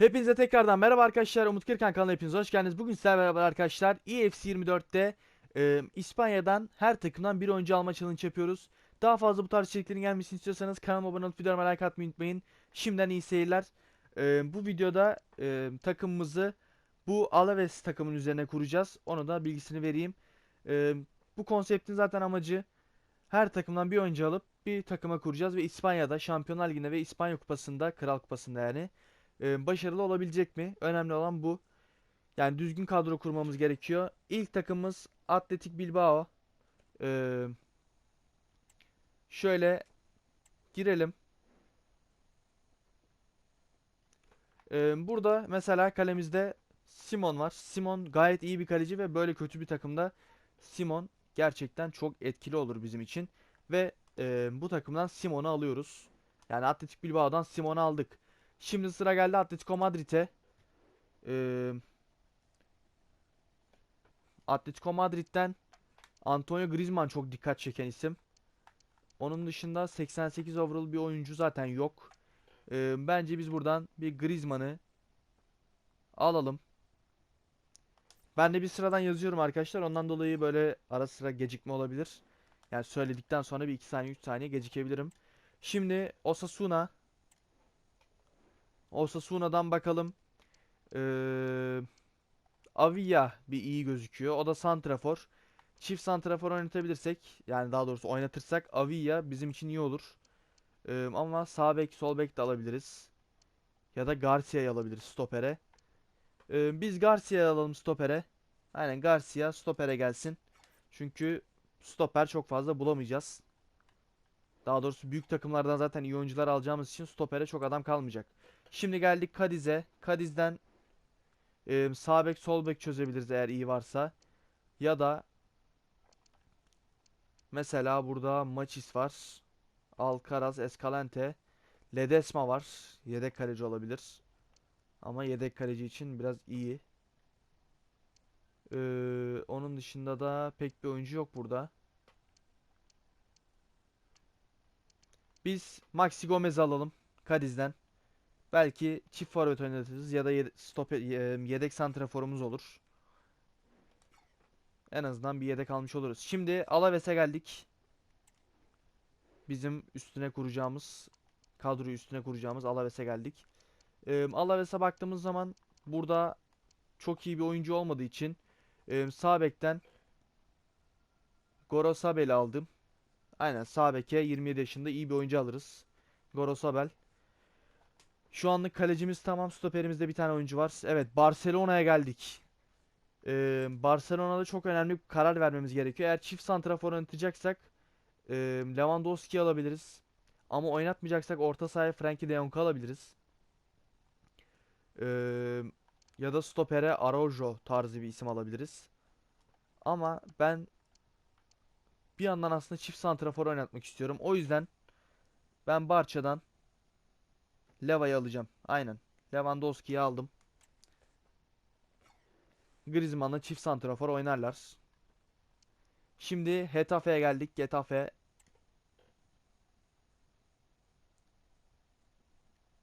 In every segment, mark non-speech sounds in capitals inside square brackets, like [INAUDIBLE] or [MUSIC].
Hepinize tekrardan merhaba arkadaşlar. Umut Kırkan kanalına hepiniz hoş geldiniz. Bugün sizlerle beraber arkadaşlar EFC 24'te e, İspanya'dan her takımdan bir oyuncu alma challenge yapıyoruz. Daha fazla bu tarz içeriklerin gelmesini istiyorsanız kanalıma abone olup videolarıma like atmayı unutmayın. Şimdiden iyi seyirler. E, bu videoda e, takımımızı bu Alaves takımın üzerine kuracağız. Onu da bilgisini vereyim. E, bu konseptin zaten amacı her takımdan bir oyuncu alıp bir takıma kuracağız ve İspanya'da Şampiyonlar Ligi'nde ve İspanya Kupası'nda, Kral Kupası'nda yani e, başarılı olabilecek mi? Önemli olan bu. Yani düzgün kadro kurmamız gerekiyor. İlk takımımız Atletik Bilbao. Ee, şöyle girelim. Ee, burada mesela kalemizde Simon var. Simon gayet iyi bir kaleci ve böyle kötü bir takımda Simon gerçekten çok etkili olur bizim için. Ve e, bu takımdan Simon'u alıyoruz. Yani Atletik Bilbao'dan Simon'u aldık. Şimdi sıra geldi Atletico Madrid'e. Ee, Atletico Madrid'den Antonio Griezmann çok dikkat çeken isim. Onun dışında 88 overall bir oyuncu zaten yok. Ee, bence biz buradan bir Griezmann'ı alalım. Ben de bir sıradan yazıyorum arkadaşlar. Ondan dolayı böyle ara sıra gecikme olabilir. Yani söyledikten sonra bir 2 saniye 3 saniye gecikebilirim. Şimdi Osasuna Osasuna'dan bakalım. Ee, Avilla bir iyi gözüküyor. O da santrafor. Çift santrafor oynatabilirsek yani daha doğrusu oynatırsak Avilla bizim için iyi olur. Ee, ama sağ bek sol bek de alabiliriz. Ya da Garcia'yı alabiliriz stopere. Ee, biz Garcia'yı alalım stopere. Aynen Garcia stopere gelsin. Çünkü stoper çok fazla bulamayacağız. Daha doğrusu büyük takımlardan zaten iyi oyuncular alacağımız için stopere çok adam kalmayacak. Şimdi geldik Kadiz'e. Kadiz'den e, sağ bek sol bek çözebiliriz eğer iyi varsa. Ya da mesela burada Machis var. Alcaraz, Escalante, Ledesma var. Yedek kaleci olabilir. Ama yedek kaleci için biraz iyi. Ee, onun dışında da pek bir oyuncu yok burada. Biz Maxi Gomez alalım Kadiz'den. Belki çift forvet oynatırız ya da stoper, ye- yedek santraforumuz olur. En azından bir yedek almış oluruz. Şimdi Alaves'e geldik. Bizim üstüne kuracağımız kadroyu üstüne kuracağımız Alaves'e geldik. Ee, Alaves'e baktığımız zaman burada çok iyi bir oyuncu olmadığı için e, sağ bekten Gorosabel'i aldım. Aynen sağ beke 27 yaşında iyi bir oyuncu alırız. Gorosabel. Şu anlık kalecimiz tamam. Stoperimizde bir tane oyuncu var. Evet Barcelona'ya geldik. Ee, Barcelona'da çok önemli bir karar vermemiz gerekiyor. Eğer çift santrafor oynatacaksak e, Lewandowski alabiliriz. Ama oynatmayacaksak orta sahaya Frenkie de Jong'u alabiliriz. Ee, ya da stopere Araujo tarzı bir isim alabiliriz. Ama ben bir yandan aslında çift santrafor oynatmak istiyorum. O yüzden ben Barça'dan Leva'yı alacağım. Aynen. Lewandowski'yi aldım. Griezmann'la çift santrafor oynarlar. Şimdi Getafe'ye geldik. Getafe.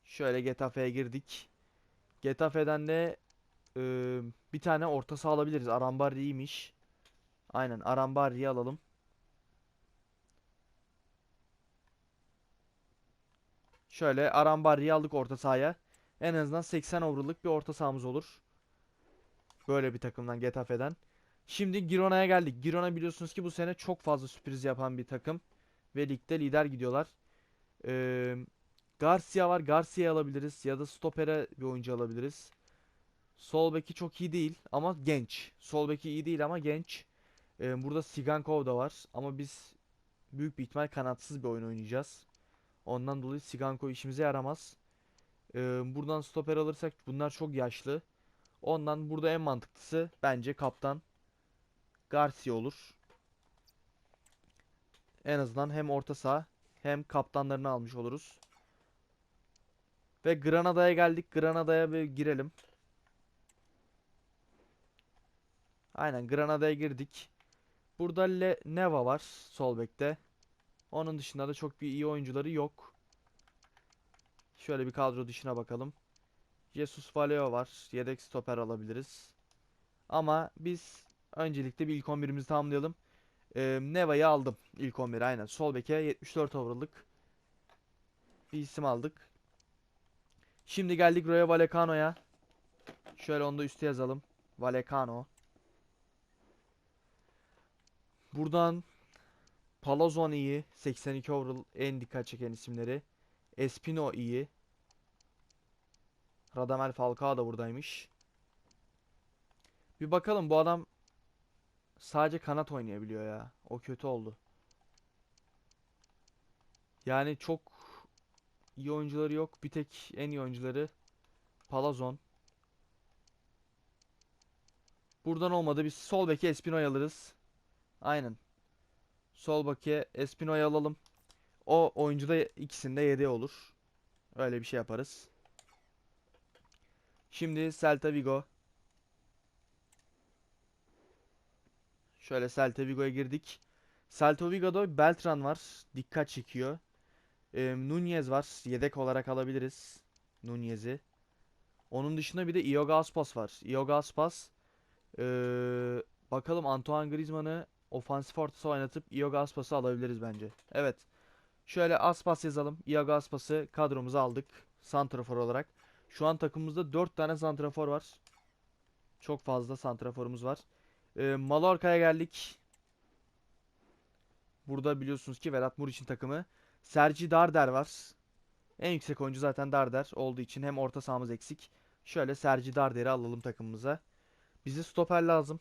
Şöyle Getafe'ye girdik. Getafe'den de e, bir tane orta saha alabiliriz. Arambarri iyiymiş. Aynen Arambarri'yi alalım. Şöyle Arambarri'yi aldık orta sahaya. En azından 80 overall'lık bir orta sahamız olur. Böyle bir takımdan Getafe'den. Şimdi Girona'ya geldik. Girona biliyorsunuz ki bu sene çok fazla sürpriz yapan bir takım. Ve ligde lider gidiyorlar. Ee, Garcia var. Garcia'yı alabiliriz. Ya da stopere bir oyuncu alabiliriz. Sol beki çok iyi değil ama genç. Sol beki iyi değil ama genç. Ee, burada Sigankov da var. Ama biz büyük bir ihtimal kanatsız bir oyun oynayacağız. Ondan dolayı Siganko işimize yaramaz. Ee, buradan stoper alırsak bunlar çok yaşlı. Ondan burada en mantıklısı bence kaptan Garcia olur. En azından hem orta saha hem kaptanlarını almış oluruz. Ve Granada'ya geldik. Granada'ya bir girelim. Aynen Granada'ya girdik. Burada Le Neva var sol bekte. Onun dışında da çok bir iyi oyuncuları yok. Şöyle bir kadro dışına bakalım. Jesus Valeo var. Yedek stoper alabiliriz. Ama biz öncelikle bir ilk 11'imizi tamamlayalım. Ee, Neva'yı aldım. İlk 11 aynen. Sol beke 74 overall'lık bir isim aldık. Şimdi geldik Roya Vallecano'ya. Şöyle onu da üste yazalım. Vallecano. Buradan Palazon iyi. 82 overall en dikkat çeken isimleri. Espino iyi. Radamel Falcao da buradaymış. Bir bakalım bu adam sadece kanat oynayabiliyor ya. O kötü oldu. Yani çok iyi oyuncuları yok. Bir tek en iyi oyuncuları Palazon. Buradan olmadı. Biz sol beke Espino'yu alırız. Aynen. Sol beke Espino'yu alalım. O oyuncu da ikisinde yedeği olur. Öyle bir şey yaparız. Şimdi Celta Vigo. Şöyle Celta Vigo'ya girdik. Celta Vigo'da Beltran var. Dikkat çekiyor. Ee, Nunez var. Yedek olarak alabiliriz. Nunez'i. Onun dışında bir de Iogo Aspas var. Iogo Aspas ee, bakalım Antoine Griezmann'ı ofansif orta saha oynatıp Iogo Aspas'ı alabiliriz bence. Evet. Şöyle Aspas yazalım. Iago Aspas'ı kadromuza aldık. Santrafor olarak. Şu an takımımızda 4 tane santrafor var. Çok fazla santraforumuz var. Ee, Mallorca'ya geldik. Burada biliyorsunuz ki Vedat Muriç'in takımı. Sergi Darder var. En yüksek oyuncu zaten Darder olduğu için hem orta sahamız eksik. Şöyle Sergi Darder'i alalım takımımıza. Bize stoper lazım.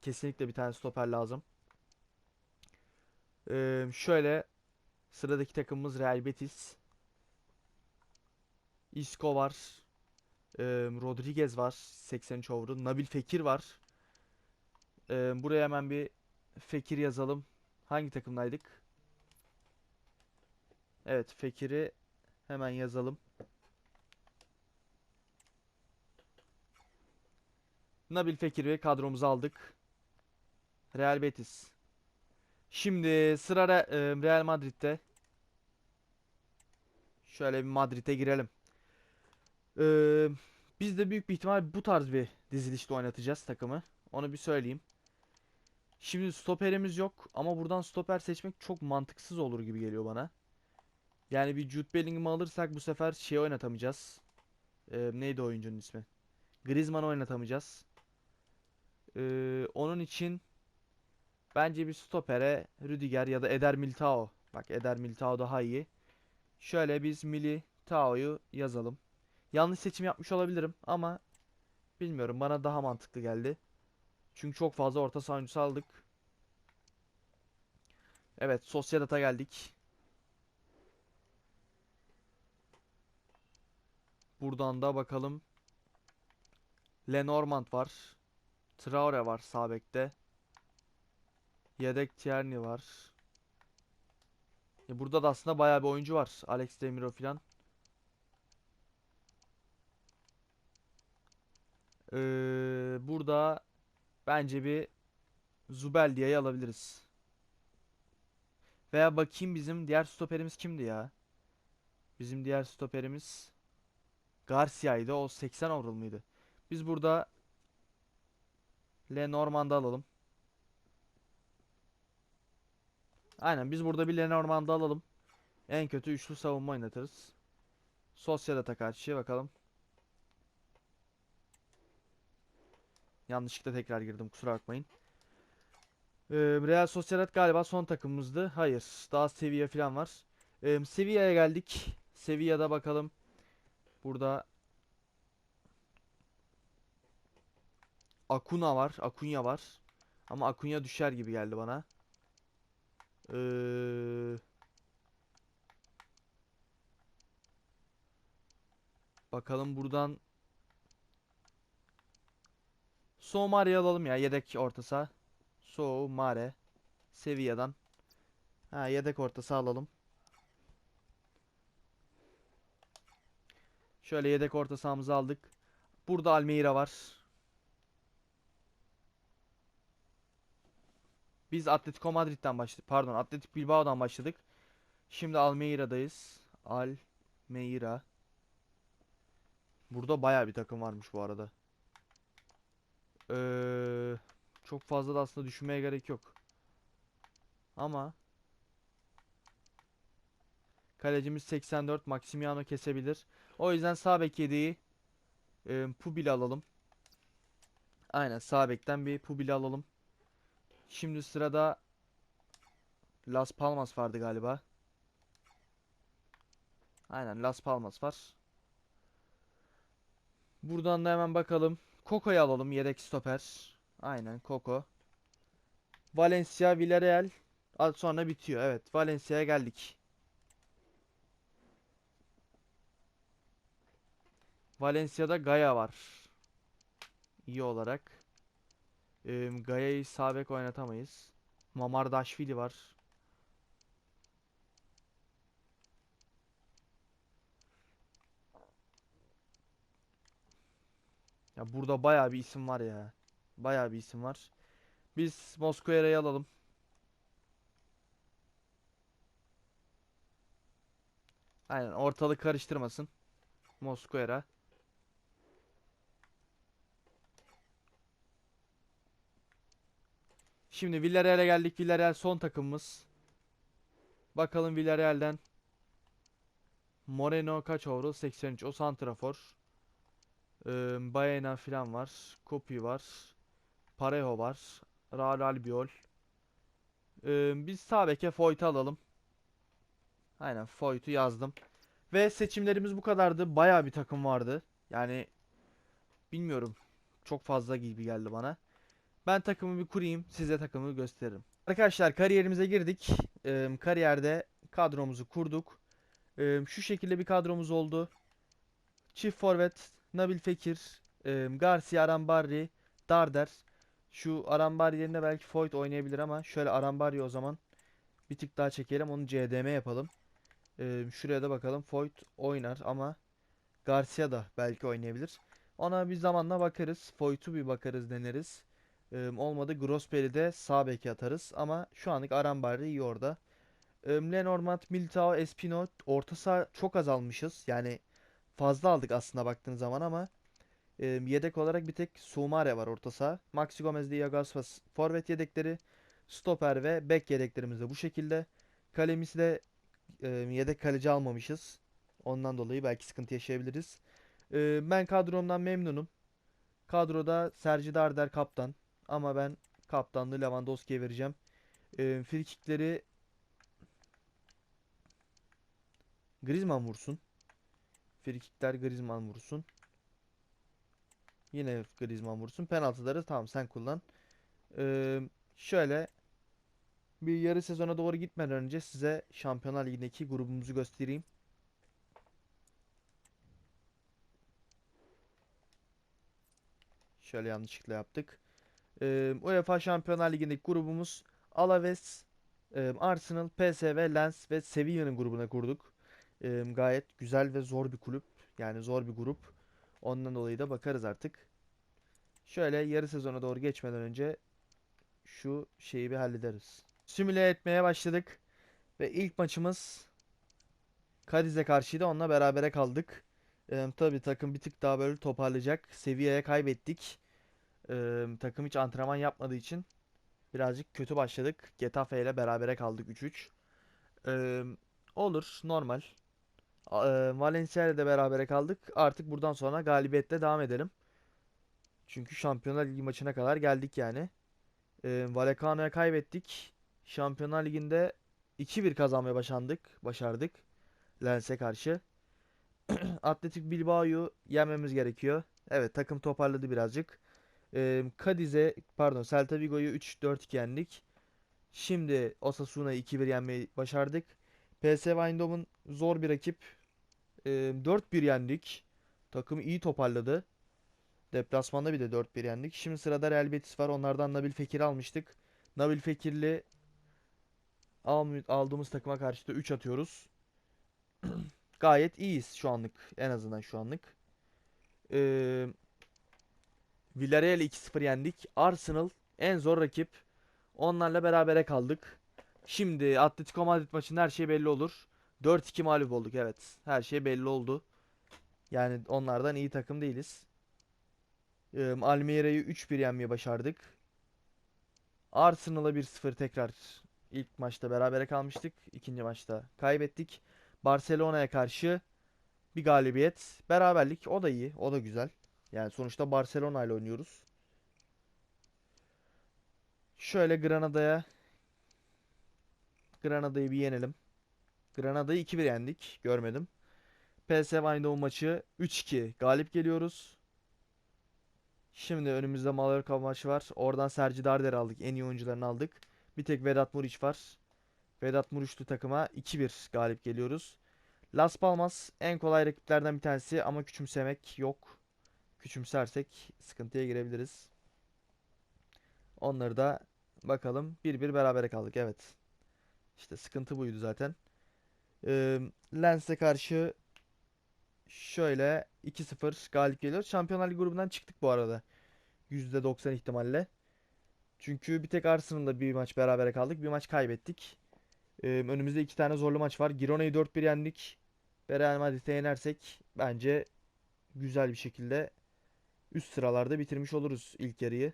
Kesinlikle bir tane stoper lazım. Ee, şöyle sıradaki takımımız Real Betis. Isco var. Ee, Rodriguez var. 83 overall. Nabil Fekir var. Ee, buraya hemen bir Fekir yazalım. Hangi takımdaydık? Evet, Fekir'i hemen yazalım. Nabil Fekir'i kadromuza aldık. Real Betis. Şimdi sıra e, Real Madrid'de. Şöyle bir Madrid'e girelim. Ee, biz de büyük bir ihtimal bu tarz bir dizilişte oynatacağız takımı. Onu bir söyleyeyim. Şimdi stoperimiz yok ama buradan stoper seçmek çok mantıksız olur gibi geliyor bana. Yani bir Jude Bellingham'ı alırsak bu sefer şey oynatamayacağız. Ee, neydi oyuncunun ismi? Griezmann'ı oynatamayacağız. Ee, onun için bence bir stopere Rüdiger ya da Eder Militao. Bak Eder Militao daha iyi. Şöyle biz Militao'yu yazalım. Yanlış seçim yapmış olabilirim ama bilmiyorum bana daha mantıklı geldi. Çünkü çok fazla orta saha oyuncusu aldık. Evet, Sociedad'a geldik. Buradan da bakalım. Lenormand var. Traore var sağ bekte. Yedek Tierney var. E burada da aslında bayağı bir oyuncu var. Alex Demiro filan. Ee, burada bence bir Zubeldia'yı alabiliriz. Veya bakayım bizim diğer stoperimiz kimdi ya? Bizim diğer stoperimiz Garcia'ydı. O 80 overall mıydı? Biz burada Lenormand'ı alalım. Aynen biz burada bir Lenormand'ı alalım. En kötü üçlü savunma oynatırız. Sociedad'a karşı bakalım. Yanlışlıkla tekrar girdim kusura bakmayın. Ee, Real Sociedad galiba son takımımızdı. Hayır. Daha Sevilla falan var. Ee, Sevilla'ya geldik. Sevilla'da bakalım. Burada Acuna var. Acuna var. Ama Acuna düşer gibi geldi bana. Ee, bakalım buradan Soumare'yi alalım ya. Yedek orta saha. Soumare. Sevilla'dan. Ha yedek orta saha alalım. Şöyle yedek orta sahamızı aldık. Burada Almeida var. Biz Atletico Madrid'den başladık. Pardon, Atletik Bilbao'dan başladık. Şimdi Almeida'dayız. Almeida. Burada bayağı bir takım varmış bu arada. Ee, çok fazla da aslında düşünmeye gerek yok. Ama kalecimiz 84 Maximiano kesebilir. O yüzden sağ bek yedeği e, Pubil'i alalım. Aynen sağ bekten bir Pubil'i alalım. Şimdi sırada Las Palmas vardı galiba. Aynen Las Palmas var. Buradan da hemen bakalım. Coco'yu alalım yedek stoper. Aynen Coco. Valencia, Villarreal. Al- Sonra bitiyor. Evet Valencia'ya geldik. Valencia'da Gaia var. İyi olarak. Ee, Gaia'yı sağ bek oynatamayız. Mamardashvili var. Ya burada bayağı bir isim var ya. Bayağı bir isim var. Biz Mosquera'yı alalım. Aynen ortalık karıştırmasın. Mosquera. Şimdi Villarreal'e geldik. Villarreal son takımımız. Bakalım Villarreal'den Moreno kaç overall? 83. O santrafor. Ee, Baena falan var. Kopi var. Parejo var. Raul Albiol. Ee, biz sağ beke Foyt'u alalım. Aynen Foyt'u yazdım. Ve seçimlerimiz bu kadardı. Bayağı bir takım vardı. Yani bilmiyorum. Çok fazla gibi geldi bana. Ben takımı bir kurayım. Size takımı gösteririm. Arkadaşlar kariyerimize girdik. Ee, kariyerde kadromuzu kurduk. Ee, şu şekilde bir kadromuz oldu. Çift forvet Nabil Fekir, e, Garcia Arambarri, Darder. Şu Arambarri yerine belki Foyt oynayabilir ama şöyle Arambarri o zaman bir tık daha çekelim. Onu CDM yapalım. E, şuraya da bakalım. Foyt oynar ama Garcia da belki oynayabilir. Ona bir zamanla bakarız. Foyt'u bir bakarız deneriz. Olmadı Grossberry de sağ beke atarız. Ama şu anlık Arambarri iyi orada. Lenormand, Militao, Espino orta saha çok azalmışız. Yani fazla aldık aslında baktığın zaman ama yedek olarak bir tek Soumare var orta saha. Maxi Gomez, Diego Aspas forvet yedekleri. Stoper ve bek yedeklerimiz de bu şekilde. Kalemizi de yedek kaleci almamışız. Ondan dolayı belki sıkıntı yaşayabiliriz. Ben kadromdan memnunum. Kadroda Sergi Darder kaptan. Ama ben kaptanlığı Lewandowski'ye vereceğim. E, frikikleri Griezmann vursun. Frikikler Griezmann vursun. Yine Griezmann vursun. Penaltıları tamam sen kullan. Ee, şöyle bir yarı sezona doğru gitmeden önce size Şampiyonlar Ligi'ndeki grubumuzu göstereyim. Şöyle yanlışlıkla yaptık. Ee, UEFA Şampiyonlar Ligi'ndeki grubumuz Alaves, e, Arsenal, PSV, Lens ve Sevilla'nın grubuna kurduk. Ee, gayet güzel ve zor bir kulüp. Yani zor bir grup. Ondan dolayı da bakarız artık. Şöyle yarı sezona doğru geçmeden önce şu şeyi bir hallederiz. Simüle etmeye başladık. Ve ilk maçımız Cadiz'e karşıydı. Onunla berabere kaldık. Ee, tabii takım bir tık daha böyle toparlayacak. Sevilla'ya kaybettik. Ee, takım hiç antrenman yapmadığı için birazcık kötü başladık. Getafe ile berabere kaldık 3-3. Ee, olur normal. A- e, Valencia ile de berabere kaldık. Artık buradan sonra galibiyetle devam edelim. Çünkü Şampiyonlar Ligi maçına kadar geldik yani. E, Vallecano'ya kaybettik. Şampiyonlar Ligi'nde 2-1 kazanmaya başardık. Başardık. Lens'e karşı. [CLEARS THROAT] Atletik Bilbao'yu yenmemiz gerekiyor. Evet takım toparladı birazcık. E, Cadiz'e pardon Celta Vigo'yu 3-4-2 yendik. Şimdi Osasuna'yı 2-1 yenmeyi başardık. PSV Eindhoven zor bir rakip. Ee, 4-1 yendik. Takım iyi toparladı. Deplasmanda bir de 4-1 yendik. Şimdi sırada Real Betis var. Onlardan Nabil Fekir'i almıştık. Nabil Fekir'li al- aldığımız takıma karşı da 3 atıyoruz. [CLEARS THROAT] Gayet iyiyiz şu anlık. En azından şu anlık. Ee, Villarreal'i 2-0 yendik. Arsenal en zor rakip. Onlarla berabere kaldık. Şimdi Atletico Madrid maçında her şey belli olur. 4-2 mağlup olduk evet. Her şey belli oldu. Yani onlardan iyi takım değiliz. Ee, Almeyra'yı 3-1 yenmeyi başardık. Arsenal'a 1-0 tekrar ilk maçta berabere kalmıştık. İkinci maçta kaybettik. Barcelona'ya karşı bir galibiyet. Beraberlik o da iyi. O da güzel. Yani sonuçta Barcelona ile oynuyoruz. Şöyle Granada'ya Granada'yı bir yenelim. Granada'yı 2-1 yendik. Görmedim. PSV Eindhoven maçı 3-2 galip geliyoruz. Şimdi önümüzde Mallorca maçı var. Oradan Sergi Darder aldık. En iyi oyuncularını aldık. Bir tek Vedat Muriç var. Vedat Muriçlu takıma 2-1 galip geliyoruz. Las Palmas en kolay rakiplerden bir tanesi ama küçümsemek yok. Küçümsersek sıkıntıya girebiliriz. Onları da bakalım 1-1 berabere kaldık. Evet. İşte sıkıntı buydu zaten. Lens'e karşı şöyle 2-0 galip geliyor. Şampiyonlar Ligi grubundan çıktık bu arada. %90 ihtimalle. Çünkü bir tek Arsenal'la bir maç berabere kaldık. Bir maç kaybettik. Önümüzde iki tane zorlu maç var. Girona'yı 4-1 yendik. Ve Real Madrid'e yenersek bence güzel bir şekilde üst sıralarda bitirmiş oluruz ilk yarıyı.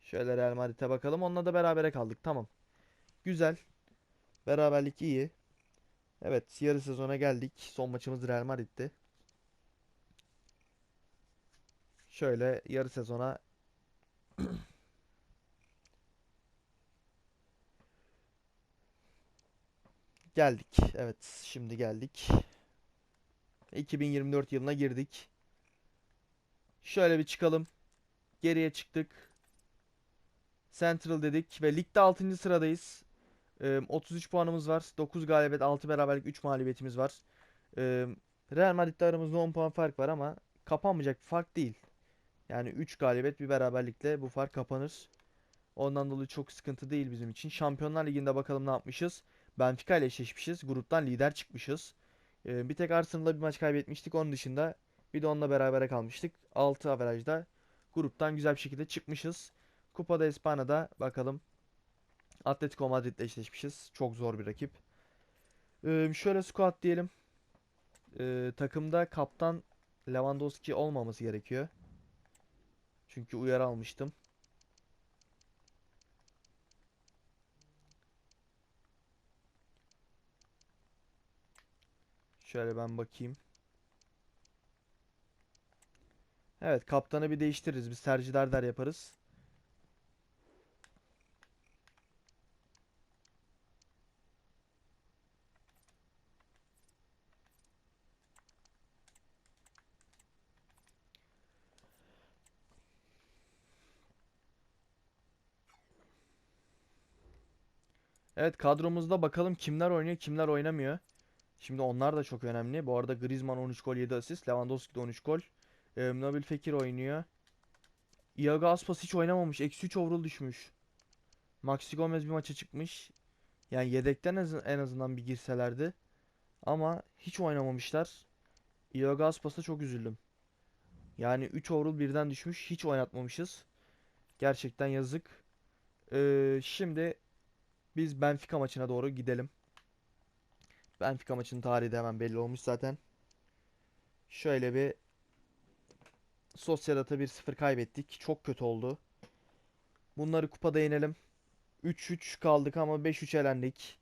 Şöyle Real Madrid'e bakalım. Onunla da berabere kaldık. Tamam. Güzel. Beraberlik iyi. Evet, yarı sezona geldik. Son maçımız Real Madrid'ti. Şöyle yarı sezona [CLEARS THROAT] geldik. Evet, şimdi geldik. 2024 yılına girdik. Şöyle bir çıkalım. Geriye çıktık. Central dedik ve ligde 6. sıradayız. Ee, 33 puanımız var. 9 galibiyet, 6 beraberlik, 3 mağlubiyetimiz var. Ee, Real Madrid'de aramızda 10 puan fark var ama kapanmayacak bir fark değil. Yani 3 galibiyet, bir beraberlikle bu fark kapanır. Ondan dolayı çok sıkıntı değil bizim için. Şampiyonlar Ligi'nde bakalım ne yapmışız. Benfica ile eşleşmişiz. Gruptan lider çıkmışız. Ee, bir tek Arsenal'la bir maç kaybetmiştik. Onun dışında bir de onunla berabere kalmıştık. 6 averajda gruptan güzel bir şekilde çıkmışız. Kupada İspanya'da bakalım. Atletico Madrid'le eşleşmişiz. Çok zor bir rakip. Ee, şöyle squad diyelim. Ee, takımda kaptan Lewandowski olmaması gerekiyor. Çünkü uyarı almıştım. Şöyle ben bakayım. Evet kaptanı bir değiştiririz. Biz tercih der yaparız. Evet kadromuzda bakalım kimler oynuyor kimler oynamıyor. Şimdi onlar da çok önemli. Bu arada Griezmann 13 gol 7 asist. Lewandowski de 13 gol. Ee, Nabil Fekir oynuyor. Iago Aspas hiç oynamamış. Eksi 3 overall düşmüş. Maxi Gomez bir maça çıkmış. Yani yedekten en azından bir girselerdi. Ama hiç oynamamışlar. Iago Aspas'a çok üzüldüm. Yani 3 overall birden düşmüş. Hiç oynatmamışız. Gerçekten yazık. Ee, şimdi biz Benfica maçına doğru gidelim. Benfica maçının tarihi de hemen belli olmuş zaten. Şöyle bir Sociedad'a 1-0 kaybettik. Çok kötü oldu. Bunları kupada yenelim. 3-3 kaldık ama 5-3 elendik.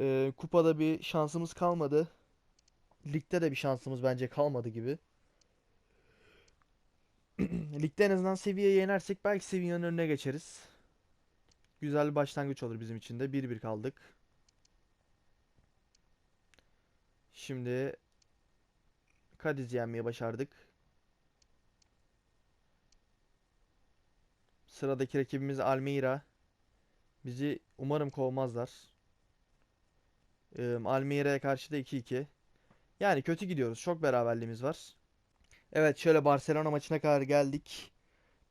Ee, kupada bir şansımız kalmadı. Ligde de bir şansımız bence kalmadı gibi. [CLEARS THROAT] Ligde en azından seviyeyi yenersek belki seviyenin önüne geçeriz. Güzel bir başlangıç olur bizim için de. 1-1 kaldık. Şimdi Cadiz yenmeyi başardık. Sıradaki rakibimiz Almeida. Bizi umarım kovmazlar. Ee, karşı da 2-2. Yani kötü gidiyoruz. Çok beraberliğimiz var. Evet şöyle Barcelona maçına kadar geldik.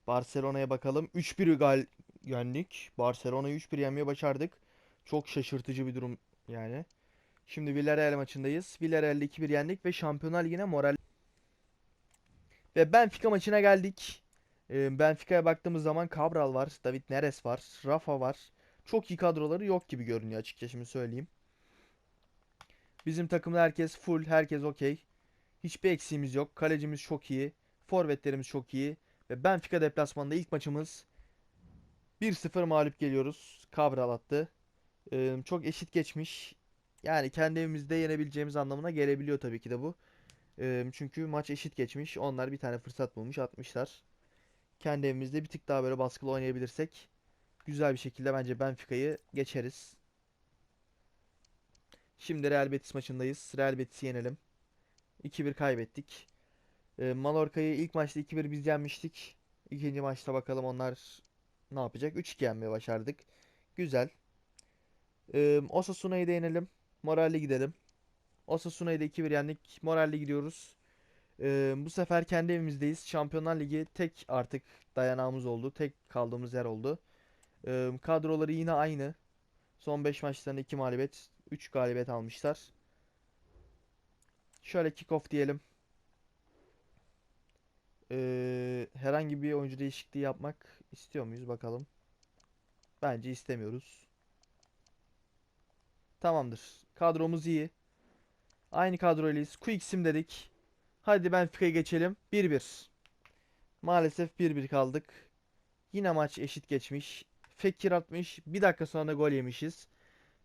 Barcelona'ya bakalım. 3-1 gal yendik. Barcelona'yı 3-1 yenmeye başardık. Çok şaşırtıcı bir durum yani. Şimdi Villarreal maçındayız. Villarreal'de 2-1 yendik ve Şampiyonlar Ligi'ne moral ve Benfica maçına geldik. Ee, Benfica'ya baktığımız zaman Cabral var, David Neres var, Rafa var. Çok iyi kadroları yok gibi görünüyor açıkça şimdi söyleyeyim. Bizim takımda herkes full, herkes okey. Hiçbir eksiğimiz yok. Kalecimiz çok iyi. Forvetlerimiz çok iyi. Ve Benfica deplasmanında ilk maçımız 1-0 mağlup geliyoruz. Cabral attı. Ee, çok eşit geçmiş. Yani kendi evimizde yenebileceğimiz anlamına gelebiliyor tabii ki de bu. Ee, çünkü maç eşit geçmiş. Onlar bir tane fırsat bulmuş, atmışlar. Kendi evimizde bir tık daha böyle baskılı oynayabilirsek güzel bir şekilde bence Benfica'yı geçeriz. Şimdi Real Betis maçındayız. Real Betis'i yenelim. 2-1 kaybettik. Ee, Mallorca'yı ilk maçta 2-1 biz yenmiştik. İkinci maçta bakalım onlar ne yapacak? 3-2 yenmeye başardık. Güzel. Ee, Osasuna'yı da yenelim. Moralli gidelim. Osasuna'yı da 2-1 yendik. Moralli gidiyoruz. Ee, bu sefer kendi evimizdeyiz. Şampiyonlar Ligi tek artık dayanağımız oldu. Tek kaldığımız yer oldu. Ee, kadroları yine aynı. Son 5 maçtan 2 mağlubiyet, 3 galibiyet almışlar. Şöyle kick-off diyelim. Ee, herhangi bir oyuncu değişikliği yapmak istiyor muyuz bakalım. Bence istemiyoruz. Tamamdır. Kadromuz iyi. Aynı kadroylayız. Quick sim dedik. Hadi Benfica'ya geçelim. 1-1. Maalesef 1-1 kaldık. Yine maç eşit geçmiş. Fekir atmış. Bir dakika sonra da gol yemişiz.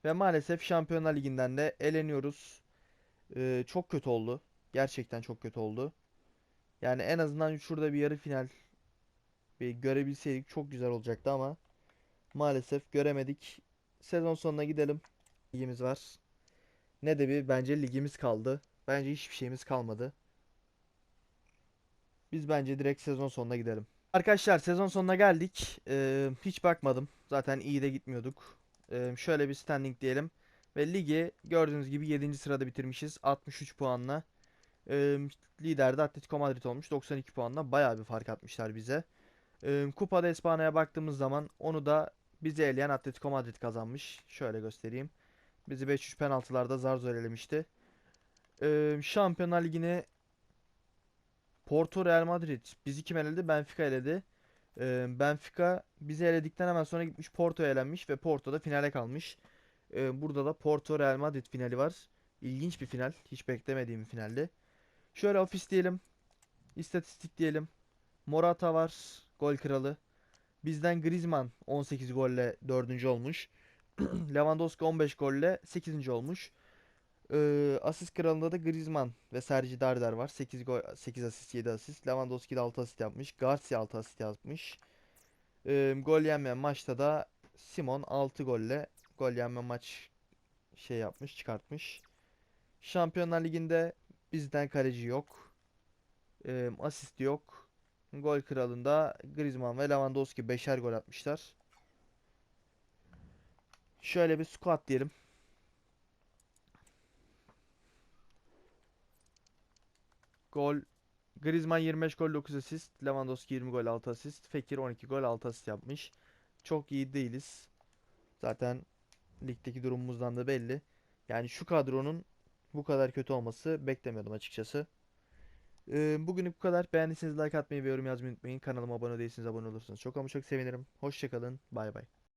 Ve maalesef Şampiyonlar Ligi'nden de eleniyoruz. Ee, çok kötü oldu. Gerçekten çok kötü oldu. Yani en azından şurada bir yarı final bir görebilseydik çok güzel olacaktı ama maalesef göremedik. Sezon sonuna gidelim. Ligimiz var. Ne de bir bence ligimiz kaldı. Bence hiçbir şeyimiz kalmadı. Biz bence direkt sezon sonuna gidelim. Arkadaşlar sezon sonuna geldik. Ee, hiç bakmadım. Zaten iyi de gitmiyorduk. Ee, şöyle bir standing diyelim. Ve ligi gördüğünüz gibi 7. sırada bitirmişiz. 63 puanla. Ee, lider de Atletico Madrid olmuş. 92 puanla. Bayağı bir fark atmışlar bize. Ee, Kupada Espanya'ya baktığımız zaman onu da bizi eleyen Atletico Madrid kazanmış. Şöyle göstereyim. Bizi 5-3 penaltılarda zar zor elemişti. Ee, Şampiyonlar Ligi'ni Porto Real Madrid bizi kim eledi? Benfica eledi. Ee, Benfica bizi eledikten hemen sonra gitmiş Porto'ya elenmiş ve Porto'da finale kalmış. Ee, burada da Porto Real Madrid finali var. İlginç bir final. Hiç beklemediğim bir finaldi. Şöyle ofis diyelim. İstatistik diyelim. Morata var. Gol kralı. Bizden Griezmann 18 golle 4. olmuş. [CLEARS THROAT] Lewandowski 15 golle 8. olmuş. Ee, asist kralında da Griezmann ve Sergi Darder var. 8 gol, 8 asist, 7 asist. Lewandowski de 6 asist yapmış. Garcia 6 asist yapmış. Ee, gol yenmeyen maçta da Simon 6 golle gol yenmeyen maç şey yapmış, çıkartmış. Şampiyonlar Ligi'nde bizden kaleci yok. Ee, asist yok. Gol kralında Griezmann ve Lewandowski 5'er gol atmışlar. Şöyle bir squad diyelim. Gol Griezmann 25 gol 9 asist. Lewandowski 20 gol 6 asist. Fekir 12 gol 6 asist yapmış. Çok iyi değiliz. Zaten ligdeki durumumuzdan da belli. Yani şu kadronun bu kadar kötü olması beklemiyordum açıkçası. Ee, bugünlük bu kadar. Beğendiyseniz like atmayı ve yorum yazmayı unutmayın. Kanalıma abone değilseniz abone olursanız çok ama çok sevinirim. Hoşçakalın. Bay bay.